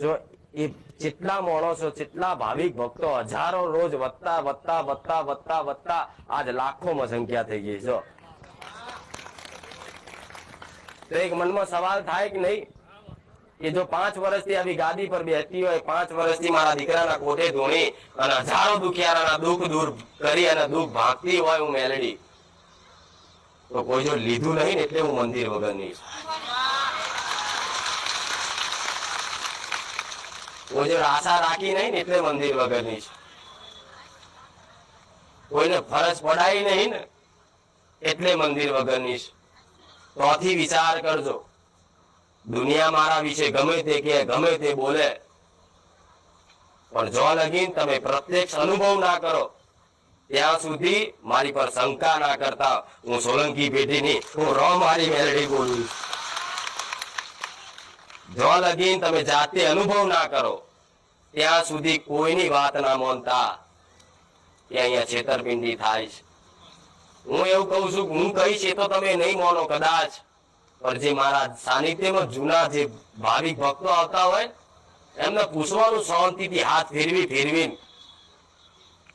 જો એ જેટલા માણસો, જેટલા ભાવિક ભક્તો હજારો રોજ વધતા વધતા વધતા વધતા વધતા આજ લાખોમાં સંખ્યા થઈ ગઈ જો. એક મનમાં સવાલ થાય કે નહીં? કે જો પાંચ વર્ષથી આવી ગાદી પર બેસતી હોય, પાંચ વર્ષથી મારા દીકરાના કોઠે ધોણી અને હજારો દુખિયારાના દુઃખ દૂર કરી અને દુઃખ ભાગતી હોય હું મેલડી, તો કોઈ જો લીધું નહીં એટલે હું મંદિર વગરની કોઈ આશા રાખી નહીં એટલે મંદિર વગરની છે. કોઈને ફરજ પડાય નહીં ને એટલે મંદિર વગરની છે. તોથી વિચાર કરજો. દુનિયા મારા વિશે ગમે તે કે ગમે તે બોલે. પણ જો લગીન તમે પ્રત્યક્ષ અનુભવ ના કરો, ત્યાં સુધી મારી પર શંકા ના કરતા હું સોલંકી પેઢીની, હું રો મારી મેલડી બોલું છું. જો લગીન તમે જાતે અનુભવ ના કરો. ત્યાં સુધી કોઈની વાત ના માનતા. અહીંયા છેતરપિંડી થાય છે. હું એવું કહું છું હું કહીશ એ તો તમે નહીં માનો કદાચ. પણ જે મારા સાનિધ્યમાં જૂના જે ભાવિક ભક્તો આવતા હોય, એમને પૂછવાનું શાંતિથી હાથ ફેરવી ફેરવી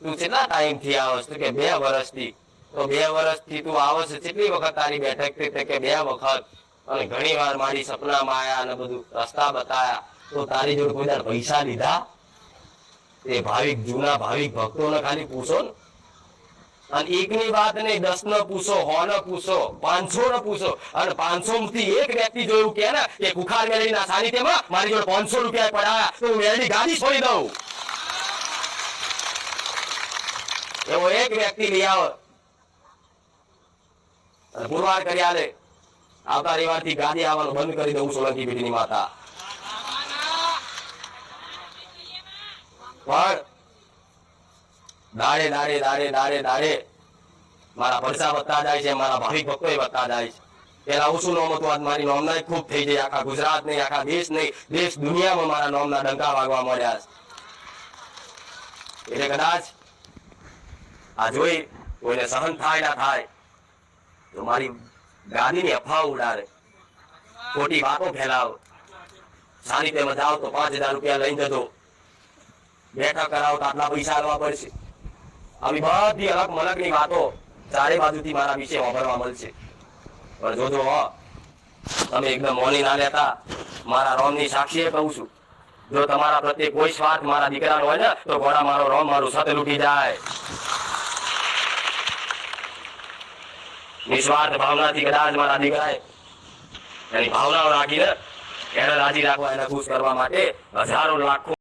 તું કેટલા ટાઈમથી આવસ તો કે બે વર્ષથી? તો બે વર્ષથી તું આવસ કેટલી વખત તારી બેઠક થઈ કે બે વખત અને ઘણી વાર મારી સપનામાં આયા અને બધું રસ્તા બતાયા, તો તારી જોડે કોઈ તાર પૈસા લીધા? એ ભાવિક, જૂના ભાવિક ભક્તોને ખાલી પૂછો ને. અને એકની વાત નહીં દસ ને પૂછો હો ન પૂછો પાંચસો ને પૂછો. અને પાંચસો થી એક વ્યક્તિ જોયું કે ને કે કુખાર મેળવી ના સાનિધ્યમાં મારી જોડે પાંચસો રૂપિયા પડાયા, તો હું મેળવી ગાડી છોડી દઉં. એવો એક વ્યક્તિ લઈ આવે. પુરવાર કરી આલે. આવતા રવિવારથી ગાડી આવવાનું બંધ કરી દઉં સોલંકી પેઢીની માતા. પણ દાડે દાડે દાડે દાડે દાડે મારા પરસા વધતા જાય છે, મારા ભાવિક ભક્તો વધતા જાય છે. પેલા ઓછું નોમ હતું? આજ મારી નોમના ખૂબ થઈ જાય આખા ગુજરાત નહીં, આખા દેશ નહીં, દેશ દુનિયામાં મારા નોમના ડંકા વાગવા મળ્યા છે. એટલે કદાચ આ જોઈ કોઈને સહન થાય, ના થાય, તો મારી ગાદીની અફવા ઉડાડે ખોટી વાતો ફેલાવ. સાનિધ્યમાં જાઓ તો પાંચ હજાર રૂપિયા લઈ જતો બેઠક કરાવો તો આટલા પૈસા આવવા પડશે. આવી બધી અલગ મલકની વાતો ચારે બાજુથી મારા વિશે વાપરવા મળશે. પણ જોજો હો, તમે એકદમ મોની ના લેતા. મારા રોમની સાક્ષીએ કહું છું, જો તમારા પ્રત્યે કોઈ સ્વાર્થ મારા દીકરાનો હોય ને, તો ઘોડા મારો રોમ, મારું સત લૂટી જાય. નિસ્વાર્થ ભાવનાથી કદાચ મારા દીકરાએ એની ભાવનાઓ રાખીને એને રાજી રાખવા, એને ખુશ કરવા માટે હજારો લાખો